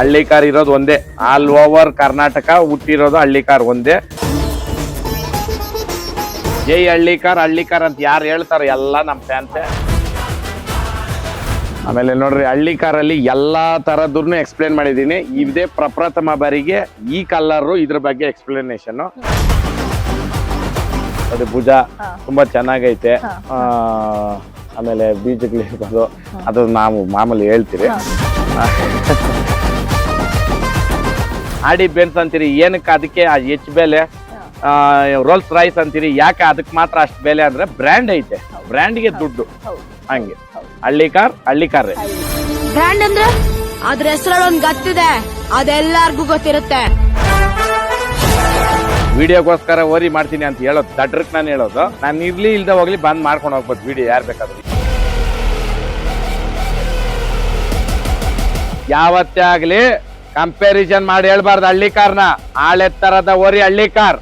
ಹಳ್ಳಿ ಕಾರ್ ಇರೋದು ಒಂದೇ. ಆಲ್ ಓವರ್ ಕರ್ನಾಟಕ ಹುಟ್ಟಿರೋದು ಹಳ್ಳಿ ಕಾರ್ ಒಂದೇ. ಜೈ ಹಳ್ಳಿ ಕಾರ್ ಹಳ್ಳಿ ಕಾರ್ ಅಂತ ಯಾರು ಹೇಳ್ತಾರ ಎಲ್ಲ ನಮ್ಮ ಫ್ಯಾನ್ಸೆ ಆಮೇಲೆ ನೋಡ್ರಿ ಹಳ್ಳಿ ಕಾರಲ್ಲಿ ಎಲ್ಲಾ ತರದ್ರು ಎಕ್ಸ್ಪ್ಲೇನ್ ಮಾಡಿದ್ದೀನಿ ಇದೇ ಪ್ರಪ್ರಥಮ ಬಾರಿಗೆ ಈ ಕಲರ್ ಇದ್ರ ಬಗ್ಗೆ ಎಕ್ಸ್ಪ್ಲನೇಷನ್ ಅದು ಭುಜ. ತುಂಬಾ ಚೆನ್ನಾಗೈತೆ. ಆಮೇಲೆ ಆಮೇಲೆ ಬೀಜಗಳಿರ್ಬೋದು ಅದು ನಾವು ಮಾಮೂಲಿ ಹೇಳ್ತೀರಿ. ಆಡಿ ಬೆನ್ಸ್ ಅಂತೀರಿ ಏನಕ್ಕೆ ಅದಕ್ಕೆ ಆ ಹೆಚ್ ಬೆಲೆ ರೋಲ್ಸ್ ರೈಸ್ ಅಂತೀರಿ ಯಾಕೆ ಅದಕ್ಕೆ ಮಾತ್ರ ಅಷ್ಟು ಬೆಲೆ ಅಂದ್ರೆ ಬ್ರ್ಯಾಂಡ್ ಐತೆ ಬ್ರ್ಯಾಂಡ್ಗೆ ದುಡ್ಡು. ಹಂಗೆ. ಹಳ್ಳಿ ಕಾರ್ ಹಳ್ಳಿ ಕಾರ್ ಬ್ರ್ಯಾಂಡ್ ಅಂದ್ರೆ? ಅದ್ರ ಹೆಸರಲ್ಲಿ ಒಂದು ಗತ್ತಿದೆ. ಅದೆಲ್ಲರಿಗೂ ಗೊತ್ತಿರುತ್ತೆ. ವಿಡಿಯೋಗೋಸ್ಕರ ಓರಿ ಮಾಡ್ತೀನಿ ಅಂತ ಹೇಳೋದು ದಡ್ರಕ್ ನಾನು ಹೇಳೋದು. ನಾನು ಇರ್ಲಿ ಇಲ್ದ ಹೋಗ್ಲಿ ಬಂದ್ ಮಾಡ್ಕೊಂಡು ಹೋಗ್ಬೋದು ವಿಡಿಯೋ ಯಾರು ಬೇಕಾದ್ರೂ. ಯಾವತ್ತೇ ಆಗ್ಲಿ ಕಂಪ್ಯಾರಿಸನ್ ಮಾಡಿ ಹೇಳ್ಬಾರ್ದು ಹಳ್ಳಿ ಕಾರ್ನ ಆಳೆತ್ತರದ ಓರಿ ಹಳ್ಳಿ ಕಾರ್.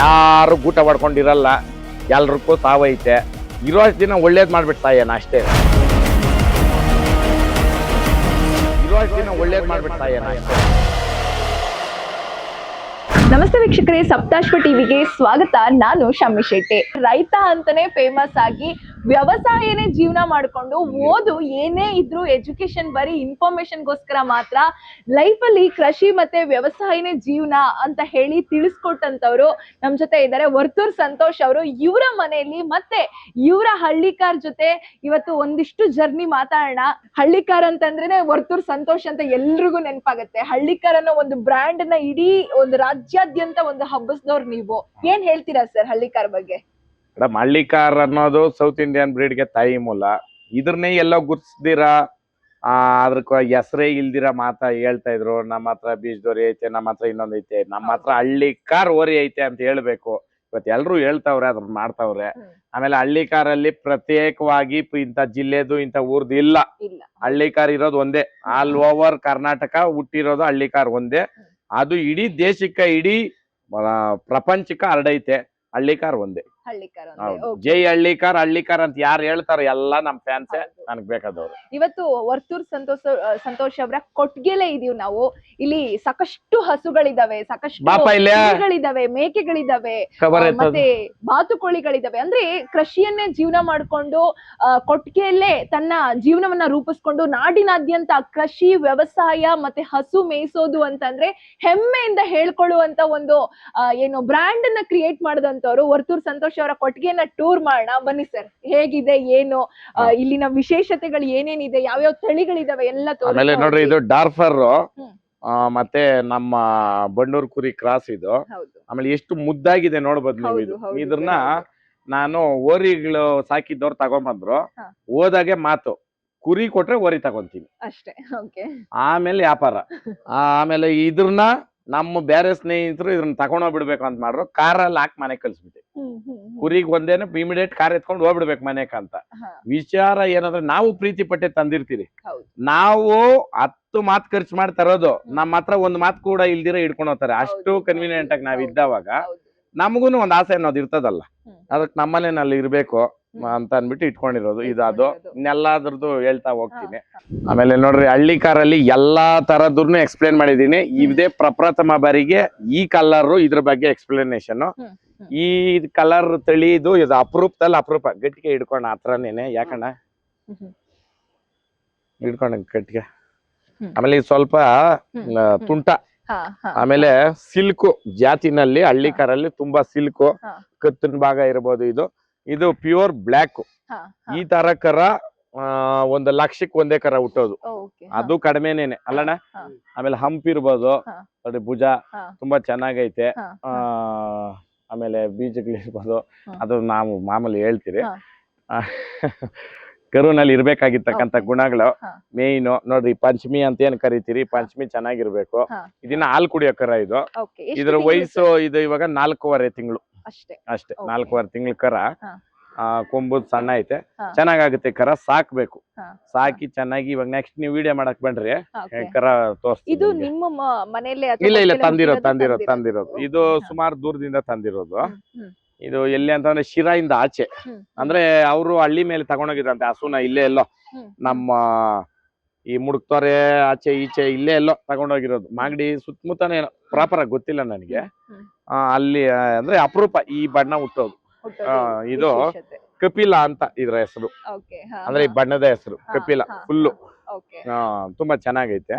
ಯಾರು ಗೂಟ ಪಡ್ಕೊಂಡಿರಲ್ಲ ಎಲ್ರಿಗೂ ಸಾವೈತೆ ಇರೋ ದಿನ ಒಳ್ಳೇದ್ ಮಾಡ್ಬಿಟ್ಟು ಸಾಯನ ಅಷ್ಟೇ. ದಿನ ಒಳ್ಳೇದ್ ಅಷ್ಟೇ. ನಮಸ್ತೆ ವೀಕ್ಷಕರೇ ಸಪ್ತಾಶ್ವ ಟಿವಿಗೆ ಸ್ವಾಗತ. ನಾನು ಶಮ್ಮಿ ಶೆಟ್ಟಿ. ರೈತ ಅಂತಾನೆ ಫೇಮಸ್ ಆಗಿ ವ್ಯವಸಾಯನೇ ಜೀವನ ಮಾಡ್ಕೊಂಡು ಓದು ಏನೇ ಇದ್ರೂ ಎಜುಕೇಶನ್ ಬರೀ ಇನ್ಫಾರ್ಮೇಶನ್ಗೋಸ್ಕರ ಮಾತ್ರ ಲೈಫಲ್ಲಿ ಕೃಷಿ ಮತ್ತೆ ವ್ಯವಸಾಯನೇ ಜೀವನ ಅಂತ ಹೇಳಿ ತಿಳಿಸ್ಕೊಟ್ಟಂತವ್ರು ನಮ್ ಜೊತೆ ಇದ್ದಾರೆ. ವರ್ತೂರ್ ಸಂತೋಷ್ ಅವರು ಇವರ ಮನೆಯಲ್ಲಿ ಮತ್ತೆ ಇವರ ಹಳ್ಳಿಕಾರ್ ಜೊತೆ ಇವತ್ತು ಒಂದಿಷ್ಟು ಜರ್ನಿ ಮಾತಾಡೋಣ. ಹಳ್ಳಿಕಾರ್ ಅಂತಂದ್ರೆ ವರ್ತೂರ್ ಸಂತೋಷ್ ಅಂತ ಎಲ್ರಿಗೂ ನೆನಪಾಗತ್ತೆ. ಹಳ್ಳಿಕಾರ್ ಅನ್ನೋ ಒಂದು ಬ್ರ್ಯಾಂಡ್ನ ಇಡೀ ಒಂದು ರಾಜ್ಯಾದ್ಯಂತ ಒಂದು ಹಬ್ಬಸ್ದವ್ರು ನೀವು. ಏನ್ ಹೇಳ್ತೀರಾ ಸರ್ ಹಳ್ಳಿಕಾರ್ ಬಗ್ಗೆ? ಮೇಡಮ್ ಹಳ್ಳಿ ಕಾರ್ ಅನ್ನೋದು ಸೌತ್ ಇಂಡಿಯನ್ ಬ್ರೀಡ್ಗೆ ತಾಯಿ ಮೂಲ. ಇದ್ರನ್ನೇ ಎಲ್ಲೋ ಗುರ್ಸ್ದಿರಾ ಆ ಅದ್ರ ಹೆಸರೇ ಇಲ್ದಿರ ಮಾತಾ ಹೇಳ್ತಾ ಇದ್ರು. ನಮ್ಮ ಹತ್ರ ಬೀಜದೋರಿ ಐತೆ ನಮ್ಮ ಹತ್ರ ಇನ್ನೊಂದ್ ಐತೆ. ನಮ್ಮ ಹತ್ರ ಹಳ್ಳಿ ಕಾರ್ ಓರಿ ಐತೆ ಅಂತ ಹೇಳ್ಬೇಕು. ಇವತ್ತು ಎಲ್ರು ಹೇಳ್ತಾವ್ರೆ ಅದ್ರ ಮಾಡ್ತಾವ್ರೆ. ಆಮೇಲೆ ಹಳ್ಳಿ ಕಾರಲ್ಲಿ ಪ್ರತ್ಯೇಕವಾಗಿ ಇಂಥ ಜಿಲ್ಲೆದು ಇಂಥ ಊರ್ದು ಇಲ್ಲ. ಹಳ್ಳಿ ಕಾರ್ ಇರೋದು ಒಂದೇ. ಆಲ್ ಓವರ್ ಕರ್ನಾಟಕ ಹುಟ್ಟಿರೋದು ಹಳ್ಳಿ ಕಾರ್ ಒಂದೇ ಅದು ಇಡೀ ದೇಶಕ್ಕ ಇಡೀ ಪ್ರಪಂಚಕ್ಕೆ ಹರಡೈತೆ. ಹಳ್ಳಿ ಕಾರ್ ಒಂದೇ. ಹಳ್ಳಿಕಾರ್ ಜೈ ಹಳ್ಳಿಕಾರ್ ಹಳ್ಳಿಕಾರ್ ಅಂತ ಯಾರು ಹೇಳ್ತಾರ ಎಲ್ಲ ನಮ್ ಫ್ಯಾನ್ಸ್ ನನ್ಗ್ ಬೇಕಾದವ್ರು. ಇವತ್ತು ವರ್ತೂರ್ ಸಂತೋಷ ಸಂತೋಷ್ ಅವರ ಕೊಟ್ಗೆಲೆ ಇದೀವಿ ನಾವು. ಇಲ್ಲಿ ಸಾಕಷ್ಟು ಹಸುಗಳಿದಾವೆ ಸಾಕಷ್ಟು ಮೇಕೆಗಳಿದಾವೆ? ಮತ್ತೆ ಬಾತುಕೋಳಿಗಳಿದಾವೆ. ಅಂದ್ರೆ ಕೃಷಿಯನ್ನೇ ಜೀವನ ಮಾಡ್ಕೊಂಡು ಕೊಟ್ಗೆಯಲ್ಲೇ ಕೊಟ್ಟಿಗೆಯಲ್ಲೇ ತನ್ನ ಜೀವನವನ್ನ ರೂಪಿಸ್ಕೊಂಡು ನಾಡಿನಾದ್ಯಂತ ಕೃಷಿ ವ್ಯವಸಾಯ ಮತ್ತೆ ಹಸು ಮೇಯಿಸೋದು ಅಂತಂದ್ರೆ ಹೆಮ್ಮೆಯಿಂದ ಹೇಳ್ಕೊಳ್ಳುವಂತ ಒಂದು ಏನು ಬ್ರ್ಯಾಂಡ್ ಅನ್ನ ಕ್ರಿಯೇಟ್ ಮಾಡಿದಂತವ್ರು ವರ್ತೂರ್ ಸಂತೋಷ್ ಅವರ ಕೊಟ್ಟಿಗೆನ ಟೂರ್ ಮಾಡೋಣ. ಬನ್ನಿ ಸರ್ ಹೇಗಿದೆ ಏನು ಇಲ್ಲಿನ ವಿಶೇಷತೆಗಳು ಏನೇನಿದೆ ಯಾವ್ಯಾವ ತಳಿಗಳಿದಾವೆ ಎಲ್ಲ ಆಮೇಲೆ ನೋಡ್ರಿ ಇದು ಡಾರ್ಫರ್. ಮತ್ತೆ ನಮ್ಮ ಬಂಡೂರ್ ಕುರಿ ಕ್ರಾಸ್ ಇದು. ಆಮೇಲೆ ಎಷ್ಟು ಮುದ್ದಾಗಿದೆ ನೋಡ್ಬೋದು ನೀವು ಇದು. ಇದನ್ನ ಇದ್ರನ್ನ ನಾನು ಓರಿಗಳು ಸಾಕಿದ್ದವ್ರು ತಗೊಂಬಂದ್ರು. ಹೋದಾಗೆ ಮಾತು. ಕುರಿ ಕೊಟ್ರೆ ಓರಿ ತಗೊಂತೀನಿ. ಅಷ್ಟೇ ಆಮೇಲೆ ವ್ಯಾಪಾರ. ಆಮೇಲೆ ಇದ್ರನ್ನ ನಮ್ಮ ಬೇರೆ ಸ್ನೇಹಿತರು ಇದ್ರನ್ನ ತಗೊಂಡೋಗ್ಬಿಡ್ಬೇಕು ಅಂತ ಮಾಡ್ರು ಕಾರಲ್ಲಿ ಹಾಕಿ ಮನೆ ಕಳ್ಸ್ಬಿಟ್ಟೆ. ಕುರಿಗ್ ಒಂದೇನು ಇಮಿಡಿಯೇಟ್ ಕಾರ್ ಎತ್ಕೊಂಡು ಹೋಗ್ಬಿಡ್ಬೇಕು ಮನೆಕ ಅಂತ. ವಿಚಾರ ಏನಂದ್ರೆ ನಾವು ಪ್ರೀತಿ ಪಟ್ಟೆ ತಂದಿರ್ತೀರಿ. ನಾವು ಹತ್ತು ಮಾತ್ ಖರ್ಚು ಮಾಡಿ ತರೋದು ನಮ್ಮ ಹತ್ರ ಒಂದ್ ಮಾತ್ ಕೂಡ ಇಲ್ದಿರ ಇಡ್ಕೊಂಡು ಹೋಗ್ತಾರೆ. ಅಷ್ಟು ಕನ್ವಿನಿಯಂಟ್ ಆಗಿ ನಾವ್. ಇದ್ದಾವಾಗ. ನಮಗೂನು ಒಂದ್ ಆಸೆ ಅನ್ನೋದು ಇರ್ತದಲ್ಲ. ಅದಕ್ ನಮ್ಮನೇನಲ್ಲಿ ಇರ್ಬೇಕು. ಅಂತ ಅನ್ಬಿಟ್ಟು ಇಟ್ಕೊಂಡಿರೋದು. ಇದು ಅದು. ಇಟ್ಕೊಂಡಿರೋದು. ಇನ್ನೆಲ್ಲದ್ರದ್ದು ಹೇಳ್ತಾ ಹೋಗ್ತೀನಿ. ಆಮೇಲೆ ನೋಡ್ರಿ ಹಳ್ಳಿ ಕಾರಲ್ಲಿ ಎಲ್ಲಾ ತರದನ್ನು ಎಕ್ಸ್ಪ್ಲೇನ್ ಮಾಡಿದೀನಿ ಇದೇ ಪ್ರಪ್ರಥಮ ಬಾರಿಗೆ ಈ ಕಲರ್ ಇದ್ರ ಬಗ್ಗೆ ಎಕ್ಸ್ಪ್ಲನೇಷನ್. ಈ ಕಲರ್ ತಳಿದು ಇದು ಅಪರೂಪದಲ್ಲಿ ಅಪರೂಪ. ಗಟ್ಟಿಗೆ ಹಿಡ್ಕೊಂಡ ಹತ್ರನೇನೆ ಯಾಕಣ್ಣ? ಇಡ್ಕೊಂಡ ಹಿಡ್ಕೊಂಡ ಗಟ್ಟಿಗೆ. ಆಮೇಲೆ ಇದು ಸ್ವಲ್ಪ ತುಂಟ. ಆಮೇಲೆ ಸಿಲ್ಕು. ಜಾತಿನಲ್ಲಿ ಹಳ್ಳಿ ಕಾರಲ್ಲಿ ತುಂಬಾ ಸಿಲ್ಕು. ಕತ್ತಿನ ಭಾಗ ಇರ್ಬೋದು ಇದು. ಇದು ಪ್ಯೂರ್ ಬ್ಲ್ಯಾಕ್. ಈ ತರ ಕರ ಒಂದ್ ಲಕ್ಷಕ್ಕೆ ಒಂದೇ ಕರ ಹುಟ್ಟೋದು. ಅದು ಕಡಿಮೆನೇನೆ ಅಲ್ಲಣ್ಣ? ಆಮೇಲೆ ಹಂಪ್ ಇರ್ಬೋದು. ನೋಡಿ ಭುಜ ತುಂಬಾ ಚೆನ್ನಾಗೈತೆ. ಆಮೇಲೆ ಬೀಜಗಳಿರ್ಬೋದು. ಅದು ನಾವು ಮಾಮೂಲಿ ಹೇಳ್ತೀರಿ. ಕರುನಲ್ಲಿ ಇರ್ಬೇಕಾಗಿರ್ತಕ್ಕಂತ ಗುಣಗಳು ಮೇಯ್ನ್ ನೋಡ್ರಿ ಪಂಚಮಿ ಅಂತ ಏನ್ ಕರಿತೀರಿ? ಪಂಚಮಿ ಚೆನ್ನಾಗಿರ್ಬೇಕು. ಇದನ್ನ ಹಾಲು ಕುಡಿಯೋ ಕರ ಇದು. ಇದ್ರ ವಯಸ್ಸು ಇದು ಇವಾಗ ನಾಲ್ಕೂವರೆ ತಿಂಗಳು. ಅಷ್ಟೇ. ಅಷ್ಟೇ. ನಾಲ್ಕೂವರೆ ತಿಂಗಳ ಕರ. ಕೊಂಬುದ್ ಸಣ್ಣ ಐತೆ. ಚೆನ್ನಾಗುತ್ತೆ ಚೆನ್ನಾಗಾಗುತ್ತೆ ಕರ ಸಾಕ್ಬೇಕು. ಸಾಕಿ ಚೆನ್ನಾಗಿ ಇವಾಗ ನೆಕ್ಸ್ಟ್ ನೀವು ವಿಡಿಯೋ ಮಾಡಕ್ ಬನ್ರಿ. ಕರ ತೋರಿಸ್ತೀನಿ ಇಲ್ಲ ಇಲ್ಲ ತಂದಿರೋದು ತಂದಿರೋದು ತಂದಿರೋದು? ಇದು ಸುಮಾರು ದೂರದಿಂದ ತಂದಿರೋದು. ಇದು ಎಲ್ಲಿ ಅಂತಂದ್ರೆ ಶಿರಾಯಿಂದ ಆಚೆ. ಅಂದ್ರೆ ಅವರು ಹಳ್ಳಿ ಮೇಲೆ ತಗೊಂಡೋಗಿದ್ರಂತೆ ಹಸುನ ಇಲ್ಲೇ ಎಲ್ಲೋ. ನಮ್ಮ ಈ ಮುಡುಕ್ತಾರೆ ಆಚೆ ಈಚೆ ಇಲ್ಲೇ ಎಲ್ಲೋ ತಗೊಂಡೋಗಿರೋದು. ಮಾಗಡಿ ಸುತ್ತಮುತ್ತನೇ ಪ್ರಾಪರ್ ಆಗಿ ಗೊತ್ತಿಲ್ಲ ನನಗೆ. ಆ, ಅಲ್ಲಿ ಅಂದ್ರೆ ಅಪರೂಪ ಈ ಬಣ್ಣ ಹುಟ್ಟೋದು. ಇದು. ಕಪಿಲ ಅಂತ ಇದ್ರ ಹೆಸರು. ಅಂದ್ರೆ ಈ ಬಣ್ಣದ ಹೆಸರು ಕಪಿಲ ಫುಲ್ಲು. ತುಂಬಾ ಚೆನ್ನಾಗೈತೆ.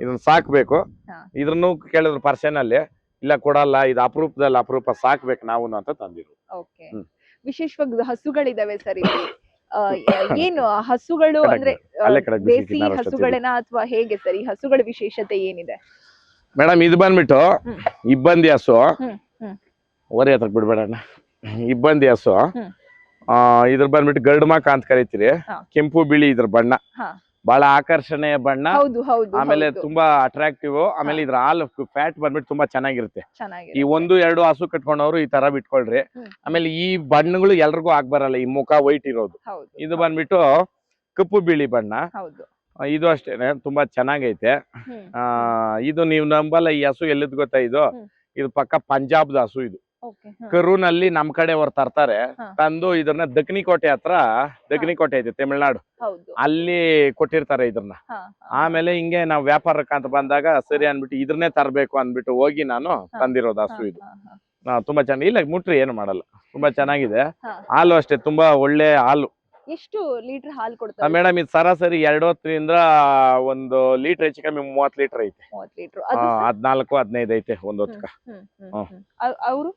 ಇದನ್ನ ಸಾಕ್ಬೇಕು. ಇದನ್ನು ಇದ್ರನ್ನು ಕೇಳಿದ್ರು ಪರ್ಸನ್ ಅಲ್ಲಿ. ಇಲ್ಲ ಕೊಡಲ್ಲ ಇದು ಅಪರೂಪದಲ್ಲಿ ಅಪರೂಪ ಸಾಕ್ಬೇಕು ನಾವು ಅಂತ ತಂದಿರು ಓಕೆ ಹ್ಮ್. ವಿಶೇಷವಾಗಿ ಹಸುಗಳಿದಾವೆ ಸರ್ ಇಲ್ಲಿ ಆ, ಏನು ಹಸುಗಳು ಅಂದ್ರೆ ಆ, ಅಲ್ಲೇ ಕಡೆಗೆ ಬಿಸಿ ದೇಸಿ ತಿನ್ನಾರು ಅಷ್ಟೊತ್ತಿಗೆ. ಹಸುಗಳೇನಾ ಅಥವಾ ಹೇಗೆ ಸರ್ ಈ ಹಸುಗಳ ವಿಶೇಷತೆ ಏನಿದೆ ಮೇಡಮ್ ಇದು ಬಂದ್ಬಿಟ್ಟು ಹ್ಮ್. ಇಬ್ಬಂದಿ ಹಸು ಹ್ಮ್, ಹ್ಮ್. ಓರಿ ಹತ್ರಕ್ ಬಿಡ್ಬೇಡಣ್ಣ ಇಬ್ಬಂದಿ ಹಸು ಹ್ಮ್. ಆ ಇದ್ರ ಬಂದ್ಬಿಟ್ಟು ಗರ್ಡ್ಮಾಕ ಅಂತ ಕರಿತೀರಿ ಹಾ. ಕೆಂಪು ಬಿಳಿ ಇದ್ರ ಬಣ್ಣ ಹಾ. ಬಹಳ ಆಕರ್ಷಣೆಯ ಬಣ್ಣ. ಹೌದು ಹೌದು ಆಮೇಲೆ ತುಂಬಾ ಅಟ್ರಾಕ್ಟಿವ್ ಆಮೇಲೆ ಇದ್ರ ಹಾಲು ಫ್ಯಾಟ್ ಬಂದ್ಬಿಟ್ಟು ತುಂಬಾ ಚೆನ್ನಾಗಿರುತ್ತೆ. ಈ ಒಂದು ಎರಡು ಹಸು ಕಟ್ಕೊಂಡವ್ರು ಈ ತರ ಬಿಟ್ಕೊಳ್ರಿ. ಆಮೇಲೆ ಈ ಬಣ್ಣಗಳು ಎಲ್ರಿಗೂ ಆಗ್ಬರಲ್ಲ ಈ ಮುಖ ವೈಟ್ ಇರೋದು. ಇದು ಬಂದ್ಬಿಟ್ಟು ಕಪ್ಪು ಬಿಳಿ ಬಣ್ಣ. ಇದು ಅಷ್ಟೇನೆ ತುಂಬಾ ಚೆನ್ನಾಗೈತೆ. ಆ ಇದು ನೀವು ನಂಬಲ್ಲ ಈ ಹಸು ಎಲ್ಲಿದ್ ಗೊತ್ತಾ ಇದು. ಇದು ಪಕ್ಕ ಪಂಜಾಬ್ದ ಹಸು ಇದು. ಕರೂನಲ್ಲಿ ನಮ್ ಕಡೆ ಅವ್ರು ತರ್ತಾರೆ. ತಂದು ಇದನ್ನ ದಕ್ನಿಕೋಟೆ ಕೋಟೆ ಹತ್ರ ದಕ್ನಿಕೋಟೆ ಕೋಟೆ ಐತೆ ತಮಿಳ್ನಾಡು ಅಲ್ಲಿ ಕೊಟ್ಟಿರ್ತಾರೆ ಇದನ್ನ. ಆಮೇಲೆ ಹಿಂಗೆ ನಾವ್ ವ್ಯಾಪಾರಕ್ಕೆ ಅಂತ ಬಂದಾಗ ಸರಿ ಅನ್ಬಿಟ್ಟು ಇದನ್ನೇ ತರ್ಬೇಕು ಅನ್ಬಿಟ್ಟು ಹೋಗಿ ನಾನು ತಂದಿರೋದು ಹಸು ಇದು. ತುಂಬಾ ಚೆನ್ನಾಗಿ ಇಲ್ಲ ಮುಟ್ರಿ ಏನು ಮಾಡಲ್ಲ. ತುಂಬಾ ಚೆನ್ನಾಗಿದೆ. ಹಾಲು ಅಷ್ಟೇ ತುಂಬಾ ಒಳ್ಳೆ ಹಾಲು. ಎಷ್ಟು ಲೀಟರ್ ಹಾಲು ಕೊಡ್ತಾರೆ? ಮೇಡಮ್ ಇದು ಸರಾಸರಿ ಎರಡು ಹೊತ್ತರಿಂದ ಒಂದು ಲೀಟರ್ ಹೆಚ್ಚು ಕಮ್ಮಿ ಮೂವತ್ ಲೀಟರ್ ಐತೆ. ಹದಿನಾಲ್ಕು ಹದಿನೈದು ಐತೆ ಒಂದೊತ್ತು ಹ್ಮ್. ಅವರು?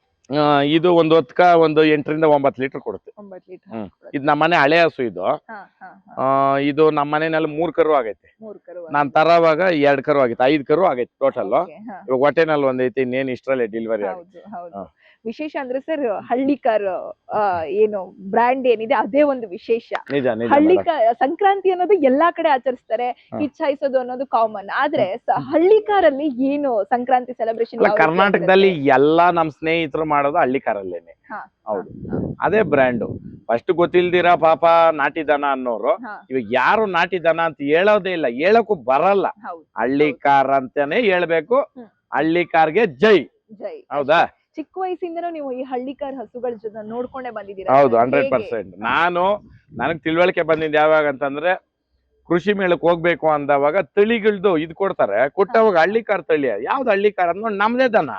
ಇದು ಒಂದ್ ಹೊತ್ಕ ಒಂದು ಎಂಟರಿಂದ ಒಂಬತ್ತು ಲೀಟರ್ ಕೊಡುತ್ತೆ. ಒಂಬತ್ತು ಲೀಟರ್ ಹ್ಮ್. ಇದು ನಮ್ಮನೆ ಹಳೆ ಹಸು ಇದು. ಆ, ಇದು ನಮ್ಮ ಮನೆಯಲ್ಲಿ ಮೂರ್ ಕರು ಆಗೈತೆ. ಮೂರು ಕರು ನಾನ್ ತರವಾಗ ಎರಡ್ ಕರು ಆಗೈತೆ ಐದ್ ಕರು ಆಗೈತೆ ಟೋಟಲ್ Okay, ಹಾ. ಇವಾಗ ಹೊಟ್ಟೆನಲ್ಲಿ ಒಂದ್ ಐತೆ ಇನ್ನೇನ್ ಇಷ್ಟರಲ್ಲೇ ಡೆಲಿವರಿ ಆಗುತ್ತೆ. ಹೌದು ಹೌದು. ಹಾ. ವಿಶೇಷ ಅಂದ್ರೆ ಸರ್ ಹಳ್ಳಿಕಾರ್ ಏನು ಬ್ರ್ಯಾಂಡ್ ಏನಿದೆ ಅದೇ ಒಂದು ವಿಶೇಷ. ನಿಜ ನಿಜ ಹಳ್ಳಿ ಸಂಕ್ರಾಂತಿ ಅನ್ನೋದು ಎಲ್ಲಾ ಕಡೆ ಆಚರಿಸ್ತಾರೆ ಇಚ್ಛಾಯಿಸೋದು ಕಿಚ್ಚಾಯಿಸೋದು ಅನ್ನೋದು ಕಾಮನ್ ಆದ್ರೆ ಹಳ್ಳಿಕಾರಲ್ಲಿ ಏನು ಸಂಕ್ರಾಂತಿ ಸೆಲೆಬ್ರೇಷನ್ ಕರ್ನಾಟಕದಲ್ಲಿ ಎಲ್ಲಾ ನಮ್ ಸ್ನೇಹಿತರು ಮಾಡೋದು ಹಳ್ಳಿಕಾರಲ್ಲೇನೆ. ಹೌದು. ಅದೇ ಬ್ರ್ಯಾಂಡು ಫಸ್ಟ್ ಗೊತ್ತಿಲ್ದಿರ ಪಾಪ ನಾಟಿ ದನ ಅನ್ನೋರು ಇವಾಗ ಯಾರು ನಾಟಿ ದನ ಅಂತ ಹೇಳೋದೇ ಇಲ್ಲ ಹೇಳಕ್ಕೂ ಬರಲ್ಲ. ಹೌದು ಹಳ್ಳಿ ಕಾರ್ ಅಂತಾನೆ ಹೇಳ್ಬೇಕು. ಹ್ಮ್. ಹಳ್ಳಿ ಕಾರ್ಗೆ ಜೈ. ಜೈ. ಹೌದಾ? ಚಿಕ್ಕ ವಯಸ್ಸಿಂದನೂ ನೀವು ಈ ಹಳ್ಳಿಕಾರ್ ಹಸುಗಳ ಜೊತೆ ನೋಡ್ಕೊಂಡೇ ಬಂದಿದ್ದೀರಾ? ಹೌದು? ಹಂಡ್ರೆಡ್? ಪರ್ಸೆಂಟ್ ನಾನು ನನಗೆ ತಿಳುವಳಿಕೆ ಬಂದಿದ್ದು ಯಾವಾಗ ಅಂತಂದ್ರೆ ಕೃಷಿ ಮೇಳಕ್ ಹೋಗ್ಬೇಕು ಅಂದವಾಗ ತಳಿಗಳ್ದು ಇದ್ ಕೊಡ್ತಾರೆ. ಕೊಟ್ಟವಾಗ ಹಳ್ಳಿಕಾರ್ ತಳಿ ಯಾವ್ದು ಹಳ್ಳಿಕಾರ್ ಅಂದ್ರೆ ಅಂದ್ ನಮ್ದೇ ದನ.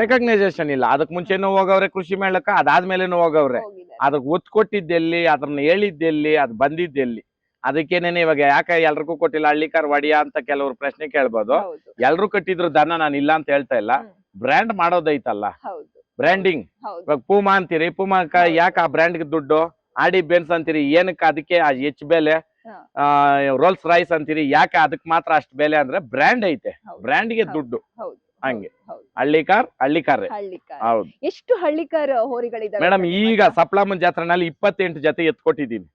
ರೆಕಗ್ನೈಸೇಷನ್ ಇಲ್ಲ. ಅದಕ್ ಮುಂಚೆನೂ ಹೋಗವ್ರೆ ಕೃಷಿ ಮೇಳಕ್ಕೆ ಅದಾದ್ಮೇಲೆನೂ ಹೋಗವ್ರೆ. ಅದಕ್ ಅದಕ್ಕೆ ಒತ್ತು ಕೊಟ್ಟಿದ್ದೆಲ್ಲಿ ಅದನ್ನ ಹೇಳಿದ್ದೆಲ್ಲಿ ಅದ್ ಬಂದಿದ್ದೆಲ್ಲಿ. ಅದಕ್ಕೇನೇನೆ ಇವಾಗ ಯಾಕೆ ಎಲ್ರಿಗೂ ಕೊಟ್ಟಿಲ್ಲ ಹಳ್ಳಿಕಾರ್ ವಡಿಯ ಒಡಿಯ ಅಂತ ಕೆಲವ್ರು ಪ್ರಶ್ನೆ ಕೇಳ್ಬೋದು. ಎಲ್ರು ಕಟ್ಟಿದ್ರು ದನ ನಾನು ಇಲ್ಲ ಅಂತ ಹೇಳ್ತಾ ಇಲ್ಲ. ಬ್ರ್ಯಾಂಡ್ ಮಾಡೋದೈತಲ್ಲ? ಬ್ರ್ಯಾಂಡಿಂಗ್ ಇವಾಗ ಪೂಮಾ ಅಂತೀರಿ ಪೂಮಾ. ಯಾಕೆ ಆ ಬ್ರ್ಯಾಂಡ್ಗೆ ದುಡ್ಡು? ಆಡಿ ಬೆನ್ಸ್ ಅಂತೀರಿ ಏನಕ್ಕೆ ಅದಕ್ಕೆ ಆ ಹೆಚ್ಚು ಬೆಲೆ. ರೋಲ್ಸ್ ರೈಸ್ ಅಂತೀರಿ ಯಾಕೆ ಅದಕ್ಕೆ ಮಾತ್ರ ಅಷ್ಟು ಬೆಲೆ ಅಂದ್ರೆ ಬ್ರ್ಯಾಂಡ್ ಐತೆ. ಬ್ರ್ಯಾಂಡ್ ಬ್ರ್ಯಾಂಡ್ಗೆ ದುಡ್ಡು. ಹಂಗೆ. ಹಳ್ಳಿ ಕಾರ್ ಹಳ್ಳಿ ಕಾರ್. ಹೌದು. ಎಷ್ಟು ಹಳ್ಳಿಕಾರ್ ಹೋರಿಗಳಿದೆ ಮೇಡಮ್ ಈಗ? ಸಪ್ಲಮ್ಮನ್ ಜಾತ್ರೆನಲ್ಲಿ ಇಪ್ಪತ್ತೆಂಟು ಜೊತೆ ಎತ್ಕೊಟ್ಟಿದ್ದೀನಿ.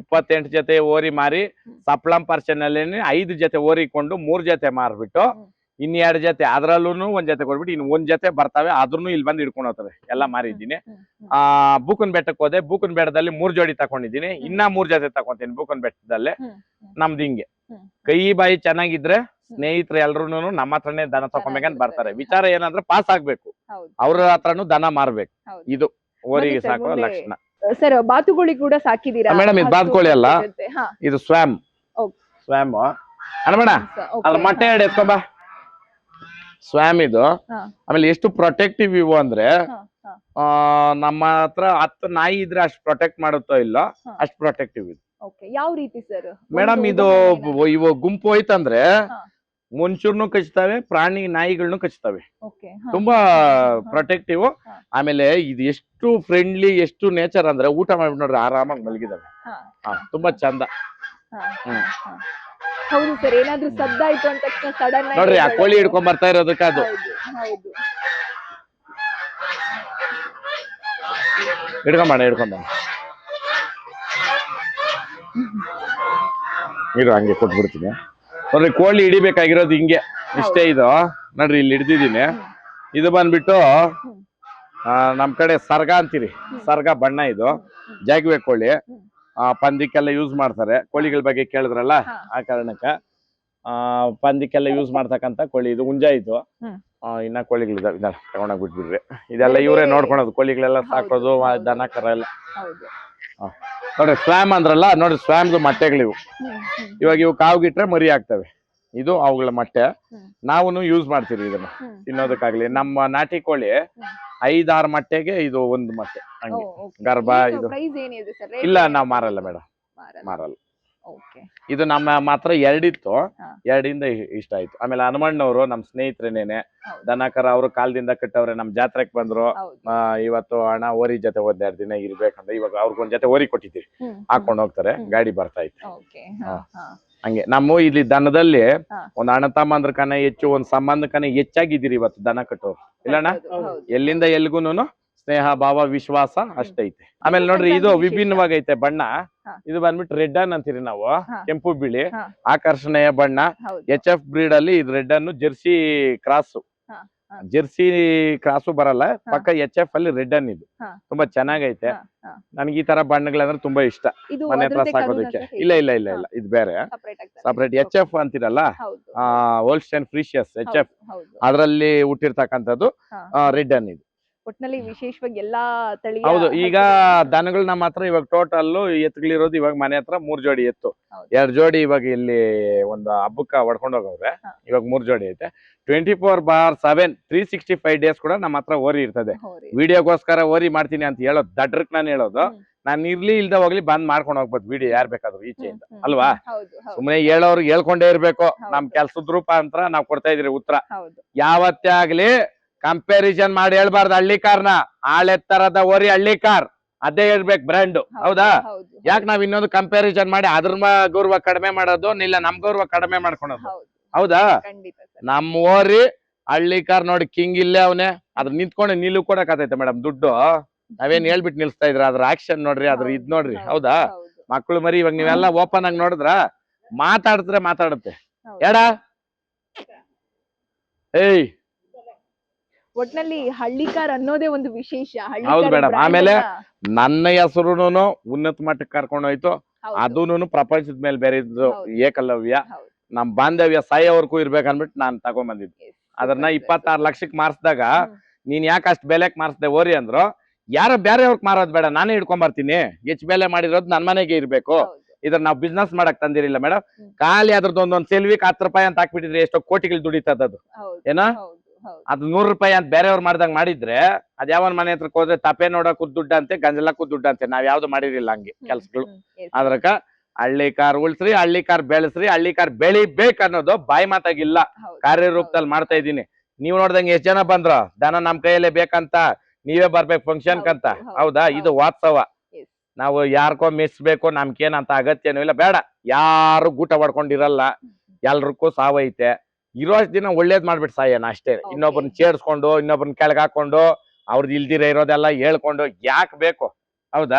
ಇಪ್ಪತ್ತೆಂಟು ಜೊತೆ ಓರಿ ಮಾರಿ. ಸಪ್ಲಂ ಪರ್ಸನ್ ಅಲ್ಲಿ ಐದು ಜೊತೆ ಓರಿಕೊಂಡು ಮೂರ್ ಜೊತೆ ಮಾರ್ಬಿಟ್ಟು ಹ್ಮ್. ಇನ್ನೆರಡು ಜೊತೆ ಅದ್ರಲ್ಲೂ ಒಂದ್ ಜೊತೆ ಕೊಡ್ಬಿಟ್ಟು ಇನ್ ಒಂದ್ ಜೊತೆ ಬರ್ತಾವೆ ಆದ್ರೂ ಇಲ್ಲಿ ಬಂದು ಹಿಡ್ಕೊಂಡು ಹೋಗ್ತವೆ. ಎಲ್ಲ ಮಾರಿದ್ದೀನಿ. ಆ ಬೂಕನ್ ಬೆಟ್ಟಕ್ಕೆ ಹೋದೆ. ಬೂಕನ್ ಬೆಟ್ಟದಲ್ಲಿ ಮೂರ್ ಜೋಡಿ ತಕೊಂಡಿದ್ದೀನಿ. ಇನ್ನ ಮೂರ್ ಜೊತೆ ತಕೊಂತೀನಿ ಬೂಕನ್ ಬೆಟ್ಟದಲ್ಲಿ. ನಮ್ದು ಹಿಂಗೆ. ಕೈ ಬಾಯಿ ಚೆನ್ನಾಗಿದ್ರೆ ಸ್ನೇಹಿತರು ಎಲ್ರು ನಮ್ಮ ಹತ್ರನೇ ದನ ತಕೊಂಬೇಕಂತ ಬರ್ತಾರೆ. ವಿಚಾರ ಏನಂದ್ರೆ ಪಾಸ್ ಆಗ್ಬೇಕು. ಅವ್ರ ಹತ್ರನು ದನ ಮಾರ್ಬೇಕು. ಇದು ಓರಿಗೆ ಸಾಕೋ ಲಕ್ಷಣ. ಸರ್ ಬಾತುಕೋಳಿ ಕೂಡ ಸಾಕಿದೀರಾ ಮೇಡಮ್, ಇದು ಬಾತುಕೋಳಿ ಅಲ್ಲ. ಇದು ಸ್ವಾಮ್. ಸ್ವಾಮ್. ಅಲ್ಲ ಮೇಡಮ್ ಅದ್ರ. ಮೊಟ್ಟೆ ಎರಡು ಎತ್ಕೊಂಬ ಸ್ವ್ಯಾಮ್ ಇದು ಆಮೇಲೆ ಎಷ್ಟು ಪ್ರೊಟೆಕ್ಟಿವ್ ಇವು ಅಂದ್ರೆ. ಆ, ನಮ್ಮ ಹತ್ರ ಹತ್ತು ನಾಯಿ ಇದ್ರೆ ಅಷ್ಟು ಪ್ರೊಟೆಕ್ಟ್ ಮಾಡುತ್ತೋ ಇಲ್ಲ. ಅಷ್ಟು ಪ್ರೊಟೆಕ್ಟಿವ್ ಇದು. ಯಾವ ರೀತಿ ಸರ್ ಮೇಡಮ್ ಇದು ಇವು ಗುಂಪು ಹೋಯ್ತಂದ್ರೆ. ಮನುಷ್ಯರ್ನು ಕಚ್ತಾವೆ ಪ್ರಾಣಿ ನಾಯಿಗಳನ್ನು ಕಚ್ತಾವೆ. ತುಂಬಾ ಪ್ರೊಟೆಕ್ಟಿವ್ ಆಮೇಲೆ ಇದು ಎಷ್ಟು ಫ್ರೆಂಡ್ಲಿ ಎಷ್ಟು ನೇಚರ್ ಅಂದ್ರೆ ಊಟ ಮಾಡ್ಬಿಟ್ಟು ನೋಡ್ರಿ ಆರಾಮಾಗಿ ಮಲಗಿದಾವೆ ಹಾ, ತುಂಬಾ ಚಂದ. ಹ್ಮ್. ಹೌದು ಸರ್ ಏನಾದ್ರೂ ಸದ್ದಾಯ್ತು ಅಂದ ತಕ್ಷಣ ಸಡನ್ ನೋಡ್ರಿ ಆ ಕೋಳಿ ಹಿಡ್ಕೊಂಡ್ ಬರ್ತಾ ಇರೋದಕ್ಕೆ ಅದು. ಹೌದು ಹಿಡ್ಕೊಂಬಣ ಹಿಡ್ಕೊಂಬಣ ಇರು ಹಂಗೆ ಕೊಟ್ಬಿಡ್ತೀನಿ. ನೋಡ್ರಿ ಕೋಳಿ ಹಿಡಿಬೇಕಾಗಿರೋದು ಹಿಂಗೆ. ಇಷ್ಟೇ ಇದು. ನೋಡ್ರಿ ಇಲ್ಲಿ ಹಿಡ್ದಿದ್ದೀನಿ. ಇದು ಬಂದ್ಬಿಟ್ಟು ಆ, ನಮ್ ಕಡೆ ಸರ್ಗ ಅಂತೀರಿ. ಸರ್ಗ ಬಣ್ಣ ಇದು. ಜಾಗಿವೆ ಕೋಳಿ. ಪಂದ್ಯಕ್ಕೆಲ್ಲ ಯೂಸ್ ಮಾಡ್ತಾರೆ. ಕೋಳಿಗಳ ಬಗ್ಗೆ ಕೇಳಿದ್ರಲ್ಲ ಆ ಕಾರಣಕ್ಕೆ. ಆ ಪಂದ್ಯಕ್ಕೆಲ್ಲ ಯೂಸ್ ಮಾಡ್ತಕ್ಕಂತ ಕೋಳಿ ಇದು ಹುಂಜ ಇದು. ಆ, ಇನ್ನ ಕೋಳಿಗಳಿದಾವೆ. ಇದೆಲ್ಲ ತಗೊಂಡೋಗಿ ಬಿಟ್ಬಿಡ್ರಿ. ಇದೆಲ್ಲ ಇವರೇ ನೋಡ್ಕೊಳೋದು. ಕೋಳಿಗಳೆಲ್ಲ ಸಾಕೋದು ಆ ದನ ಕರ ಎಲ್ಲ. ಹೌದು. ಆ. ನೋಡ್ರಿ ಸ್ವಾಮ್ ಅಂದ್ರಲ್ಲ ನೋಡ್ರಿ ಸ್ವಾಮ್ದು ಮೊಟ್ಟೆಗಳಿವು. ಹ್ಮ್, ಹ್ಮ್, ಇವಾಗ ಇವು ಕಾವ್ಗಿಟ್ರೆ ಮರಿ ಆಗ್ತವೆ. ಇದು ಅವುಗಳ ಮೊಟ್ಟೆ. ಹ್ಮ್. ನಾವು ಯೂಸ್ ಮಾಡ್ತೀವಿ ಇದನ್ನ ಹ್ಮ್. ತಿನ್ನೋದಕ್ಕಾಗ್ಲಿ. ನಮ್ಮ ನಾಟಿ ಕೋಳಿ ಐದಾರು ಮಟ್ಟೆಗೆ ಇದು ಒಂದು ಮಟ್ಟೆ ಹಂಗೆ. ಗರ್ಭ ಇದು ಇಲ್ಲ ನಾವು ಮಾರಲ್ಲ ಮೇಡಮ್ ಮಾರಲ್ಲ. ಇದು ನಮ್ಮ ಮಾತ್ರ ಎರಡಿತ್ತು. ಎರಡಿಂದ ಇಷ್ಟ ಆಯ್ತು. ಆಮೇಲೆ ಹನುಮಣ್ಣವರು ನಮ್ಮ ಸ್ನೇಹಿತರೇನೇನೆ. ದನಕರ ಅವರು ಕಾಲದಿಂದ ಕಟ್ಟವ್ರೆ ನಮ್ ಜಾತ್ರೆಗೆ ಬಂದ್ರು. ಆ, ಇವತ್ತು ಹಣ ಓರಿ ಜೊತೆ ಒಂದೆರಡು ದಿನ ಇರ್ಬೇಕಂತ ಇವಾಗ ಅವ್ರಿಗೊಂದ್ ಜೊತೆ ಓರಿ ಕೊಟ್ಟಿದ್ದೀವಿ. ಹಾಕೊಂಡ್ ಹೋಗ್ತಾರೆ. ಗಾಡಿ ಬರ್ತಾ ಇತ್ತು. ಓಕೆ. ಹಾ. ಹಾ ಹಂಗೆ ನಮ್ಮ ಇಲ್ಲಿ ದನದಲ್ಲಿ. ಒಂದ್ ಅಣ್ಣ ತಮ್ಮಂದ್ರ ಕನ ಹೆಚ್ಚು ಒಂದ್ ಸಂಬಂಧ ಕನ ಹೆಚ್ಚಾಗಿದ್ದೀರಿ ಇವತ್ತು ದನ ಕಟ್ಟೋರು. ಇಲ್ಲಣ್ಣ. ಎಲ್ಲಿಂದ ಎಲ್ಗೂನು ಸ್ನೇಹ ಭಾವ ವಿಶ್ವಾಸ ಅಷ್ಟೈತೆ. ಆಮೇಲೆ ನೋಡ್ರಿ ಇದು ವಿಭಿನ್ನವಾಗೈತೆ ಬಣ್ಣ. ಇದು ಬಂದ್ಬಿಟ್ಟು ರೆಡ್ ಅನ್ ಅಂತೀರಿ ನಾವು. ಕೆಂಪು ಬಿಳಿ. ಆಕರ್ಷಣೆಯ ಬಣ್ಣ. ಎಚ್ ಎಫ್ ಬ್ರೀಡ್ ಅಲ್ಲಿ ಇದು ರೆಡ್ ಅನ್ನು ಜೆರ್ಸಿ ಕ್ರಾಸ್. ಜೆರ್ಸಿ ಕ್ರಾಸು ಬರಲ್ಲ ಪಕ್ಕ ಎಚ್ ಎಫ್ ಅಲ್ಲಿ ರೆಡ್ ಅನ್ ಇದು. ತುಂಬಾ ಚೆನ್ನಾಗೈತೆ. ನನಗೆ ಈ ತರ ಬಣ್ಣಗಳಂದ್ರೆ ತುಂಬಾ ಇಷ್ಟ. ಮನೆ ಹತ್ರ ಸಾಕೋದಕ್ಕೆ. ಇಲ್ಲ ಇಲ್ಲ ಇಲ್ಲ ಇಲ್ಲ ಇದು ಬೇರೆ. ಸಪ್ರೇಟ್ ಎಚ್ ಎಫ್ ಅಂತೀರಲ್ಲ? ಹೋಲ್ಸ್ಟೈನ್ ಫ್ರೀಶಿಯಸ್ ಎಚ್ ಎಫ್ ಅದರಲ್ಲಿ ಹುಟ್ಟಿರ್ತಕ್ಕಂಥದ್ದು. ರೆಡ್ ಅನ್ ಇದು. ಒಟ್ನಲ್ಲಿ ವಿಶೇಷವಾಗಿ ಎಲ್ಲಾ ತಳಿ ಹೌದು ಈಗ ದನಗಳ್ ನಮ್ಮ ಹತ್ರ ಇವಾಗ ಟೋಟಲ್ ಎತ್ತುಗಳಿರೋದು ಇವಾಗ ಮನೆ ಹತ್ರ ಮೂರ್ ಜೋಡಿ ಎತ್ತು. ಎರಡ್ ಜೋಡಿ ಇವಾಗ ಇಲ್ಲಿ ಒಂದು ಹಬ್ಬಕ್ಕ ಹೊಡ್ಕೊಂಡು ಹೋಗವ್ರೆ. ಇವಾಗ ಮೂರ್ ಜೋಡಿ ಐತೆ. Twenty four bar seven three sixty five days ಕೂಡ ನಮ್ಮ ಹತ್ರ ಓರಿ ಇರ್ತದೆ. ವಿಡಿಯೋಗೋಸ್ಕರ ಓರಿ ಮಾಡ್ತೀನಿ ಅಂತ ಹೇಳೋದು ದಡ್ರಕ್ ನಾನು ಹೇಳೋದು. ನಾನ್ ಇರ್ಲಿ ಇಲ್ದ ಹೋಗ್ಲಿ ಬಂದ್ ಮಾಡ್ಕೊಂಡು ಹೋಗ್ಬೋದು ವಿಡಿಯೋ ಯಾರ್ ಬೇಕಾದ್ರು ಈಚೆಯಿಂದ. ಅಲ್ವಾ? ಸುಮ್ನೆ ಹೇಳೋರ್ಗೆ ಹೇಳ್ಕೊಂಡೇ ಇರ್ಬೇಕು. ನಮ್ ಕೆಲ್ಸದ ಅಂತ ನಾವ್ ಕೊಡ್ತಾ ಇದ್ರಿ ಉತ್ತರ. ಯಾವತ್ತೇ ಆಗ್ಲಿ ಕಂಪ್ಯಾರಿಸನ್ ಮಾಡಿ ಹೇಳ್ಬಾರ್ದು ಹಳ್ಳಿ ಕಾರ್ನ. ಆಳೆತ್ತರದ ಓರಿ ಹಳ್ಳಿ ಕಾರ್. ಅದೇ ಹೇಳ್ಬೇಕು ಬ್ರ್ಯಾಂಡ್ ಹೌದಾ ಯಾಕೆ ನಾವ್ ಇನ್ನೊಂದು ಕಂಪ್ಯಾರಿಸನ್ ಮಾಡಿ ಅದ್ರ ಗೌರವ ಕಡಿಮೆ ಮಾಡೋದು ಇಲ್ಲ ನಮ್ ಗೌರವ ಕಡಿಮೆ ಮಾಡ್ಕೊಳೋದು. ಹೌದು. ನಮ್ ಓರಿ ಹಳ್ಳಿ ಕಾರ್ ನೋಡಿ ಕಿಂಗ್ ಇಲ್ಲೇ ಅವನೇ. ಅದ್ರ ನಿಂತ್ಕೊಂಡು ನಿಲ್ಲು ಕೊಡಕತೈತೆ ಮೇಡಮ್ ದುಡ್ಡು. ನಾವೇನ್ ಹೇಳ್ಬಿಟ್ಟು ನಿಲ್ಸ್ತಾ ಇದ್ರ? ಅದ್ರ ಆಕ್ಷನ್ ನೋಡ್ರಿ ಅದ್ರ ಇದ್ ನೋಡ್ರಿ. ಹೌದಾ ಮಕ್ಳು ಮರಿ ಇವಾಗ ನೀವೆಲ್ಲ ಓಪನ್ ಆಗಿ ನೋಡಿದ್ರ? ಮಾತಾಡಿದ್ರೆ ಮಾತಾಡುತ್ತೆ. ಏಡ ಎಡ? ಏಯ್! ಒಟ್ನಲ್ಲಿ ಹಳ್ಳಿಕಾರ್ ಅನ್ನೋದೇ ಒಂದು ವಿಶೇಷ. ಹೌದು brand ಆಮೇಲೆ ನನ್ನ ಹೆಸರುನು ಉನ್ನತ ಮಟ್ಟಕ್ಕೆ ಕರ್ಕೊಂಡು ಹೋಯ್ತು. ಅದೂನು ಪ್ರಪಂಚದ ಮೇಲೆ ಬೇರೆ ಇದ್ದು ಏಕಲವ್ಯ. ನಮ್ ಬಾಂಧವ್ಯ ಸಾಯೋವರ್ಗೂ ಇರ್ಬೇಕನ್ಬಿಟ್ಟು ನಾನ್ ತಗೊಂಬಂದಿದ್ದೆ. ಅದನ್ನ. ಇಪ್ಪತ್ತಾರು ಲಕ್ಷಕ್ಕೆ ಮಾರ್ಸ್ದಾಗ. ನೀನ್ ಯಾಕೆ ಅಷ್ಟು ಬೆಲೆಕ್ ಮಾರ್ಸ್ದೆ ಓರಿ ಅಂದ್ರು ಯಾರೋ ಬೇರೆಯವ್ರಿಗೆ ಮಾರೋದ್ ಬೇಡ ನಾನೇ ಹಿಡ್ಕೊಂಡ್ ಬರ್ತೀನಿ ಹೆಚ್ಚು ಬೆಲೆ ಮಾಡಿರೋದು ನನ್ ಮನೆಗೆ ಇರ್ಬೇಕು. ಇದ್ರ ನಾವು ಬಿಸ್ನೆಸ್ ಮಾಡಕ್ ತಂದಿರಿಲ್ಲ ಮೇಡಮ್. ಖಾಲಿ ಅದ್ರದ್ದು ಒಂದೊಂದ್ ಸೆಲ್ವಿಕ್ ಹತ್ತು ರೂಪಾಯಿ ಅಂತ ಹಾಕ್ಬಿಟ್ಟಿದ್ರೆ ಎಷ್ಟೋ ಕೋಟಿಗಳು ದುಡಿತದ ಅದು. ಏನೋ? ಅದು ನೂರ್ ರೂಪಾಯಿ ಅಂತ ಬೇರೆಯವ್ರು ಮಾಡ್ದಂಗ್ ಮಾಡಿದ್ರೆ ಅದ್ ಯಾವನ್ ಮನೆ ಹತ್ರಕ್ ಹೋದ್ರೆ ತಪೆ ನೋಡಕ್ಕೂ ದುಡ್ಡು ಅಂತೆ ಗಂಜಲಕ್ಕೂ ದುಡ್ಡು ಅಂತೆ ನಾವ್ ಯಾವ್ದು ಮಾಡಿರಿಲ್ಲ ಹಂಗೆ ಕೆಲ್ಸಗಳು. ಅದ್ರಕ ಹಳ್ಳಿ ಕಾರ್ ಉಳ್ಸ್ರಿ ಹಳ್ಳಿ ಕಾರ್ ಬೆಳೆಸ್ರಿ ಹಳ್ಳಿ ಕಾರ್ ಬೆಳಿಬೇಕು ಅನ್ನೋದು ಬಾಯಿ ಮಾತಾಗಿಲ್ಲ. ಕಾರ್ಯರೂಪದಲ್ಲಿ ಮಾಡ್ತಾ ಇದೀನಿ ನೀವ್ ನೋಡ್ದಂಗೆ ಎಷ್ಟ್ ಜನ ಬಂದ್ರ? ದನ ನಮ್ ಕೈಯಲ್ಲೇ ಬೇಕಂತ ನೀವೇ ಬರ್ಬೇಕು ಫಂಕ್ಷನ್ ಕಂತ. ಹೌದು. ಇದು ವಾಸ್ತವ. ನಾವು ಯಾರ್ಕೋ ಮೆಚ್ಬೇಕು ನಮ್ಗೇನಂತ ಅಗತ್ಯನೂ ಇಲ್ಲ. ಬೇಡ ಯಾರು ಗೂಟ ಹೊಡ್ಕೊಂಡಿರಲ್ಲ. ಎಲ್ರಿಗೂ ಸಾವೈತೆ. ಇರೋಷ್ಟು ದಿನ ಒಳ್ಳೇದ್ ಮಾಡ್ಬಿಟ್ಟು ಸಾಯನ ಅಷ್ಟೇ. ಇನ್ನೊಬ್ಬರನ್ನ ಚೇಡ್ಸ್ಕೊಂಡು ಇನ್ನೊಬ್ಬರನ್ನ ಕೆಳಗ್ ಹಾಕೊಂಡು ಅವ್ರದ್ದು ಇಲ್ದಿರ ಇರೋದೆಲ್ಲ ಹೇಳ್ಕೊಂಡು ಯಾಕೆ ಬೇಕು? ಹೌದು?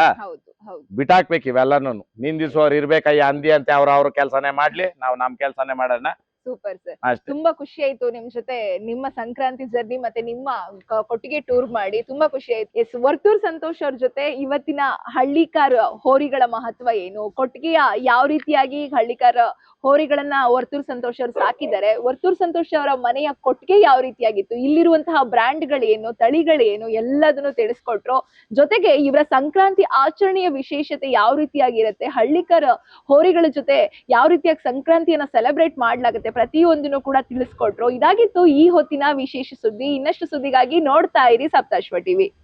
ಬಿಟ್ಟಾಕ್ಬೇಕು ಇವೆಲ್ಲಾನು ನಿಂದಿಸೋರು ಇರ್ಬೇಕಯ್ಯ ಅಂದಿ ಅಂತ ಅವ್ರ ಅವ್ರ ಕೆಲ್ಸನೇ ಮಾಡ್ಲಿ ನಾವು ನಮ್ ಕೆಲ್ಸನೇ ಮಾಡೋಣ. ಸೂಪರ್ ಸರ್ ಅಷ್ಟೇ. ತುಂಬಾ ಖುಷಿ ಆಯ್ತು ನಿಮ್ ಜೊತೆ ನಿಮ್ಮ ಸಂಕ್ರಾಂತಿ ಜರ್ನಿ ಮತ್ತೆ ನಿಮ್ಮ ಕ- ಕೊಟ್ಟಿಗೆ ಟೂರ್ ಮಾಡಿ. ತುಂಬಾ ಖುಷಿ ಆಯ್ತು. ಎಸ್ ವರ್ತೂರ್ ಸಂತೋಷ್ ಅವ್ರ ಜೊತೆ ಇವತ್ತಿನ ಹಳ್ಳಿಕಾರ ಹೋರಿಗಳ ಮಹತ್ವ ಏನು? ಕೊಟ್ಟಿಗೆಯ ಯಾವ ರೀತಿಯಾಗಿ ಹಳ್ಳಿಕಾರ ಹೋರಿಗಳನ್ನ ವರ್ತೂರ್ ಸಂತೋಷ್ ಅವ್ರು ಸಾಕಿದ್ದಾರೆ? ವರ್ತೂರ್ ಸಂತೋಷ್ ಅವರ ಮನೆಯ ಕೊಟ್ಟಿಗೆ ಯಾವ ರೀತಿಯಾಗಿತ್ತು? ಇಲ್ಲಿರುವಂತಹ ಬ್ರ್ಯಾಂಡ್ಗಳೇನು ತಳಿಗಳೇನು ಎಲ್ಲದನ್ನು ತಿಳಿಸ್ಕೊಟ್ರು. ಜೊತೆಗೆ ಇವರ ಸಂಕ್ರಾಂತಿ ಆಚರಣೆಯ ವಿಶೇಷತೆ ಯಾವ ರೀತಿಯಾಗಿರುತ್ತೆ? ಹಳ್ಳಿಕರ ಹೋರಿಗಳ ಜೊತೆ ಯಾವ ರೀತಿಯಾಗಿ ಸಂಕ್ರಾಂತಿಯನ್ನ ಸೆಲೆಬ್ರೇಟ್ ಮಾಡ್ಲಾಗುತ್ತೆ? ಪ್ರತಿಯೊಂದನ್ನು ಕೂಡ ತಿಳಿಸ್ಕೊಟ್ರು. ಇದಾಗಿತ್ತು ಈ ಹೊತ್ತಿನ ವಿಶೇಷ ಸುದ್ದಿ. ಇನ್ನಷ್ಟು ಸುದ್ದಿಗಾಗಿ ನೋಡ್ತಾ ಇರಿ ಸಪ್ತಾಶ್ವ ಟಿವಿ.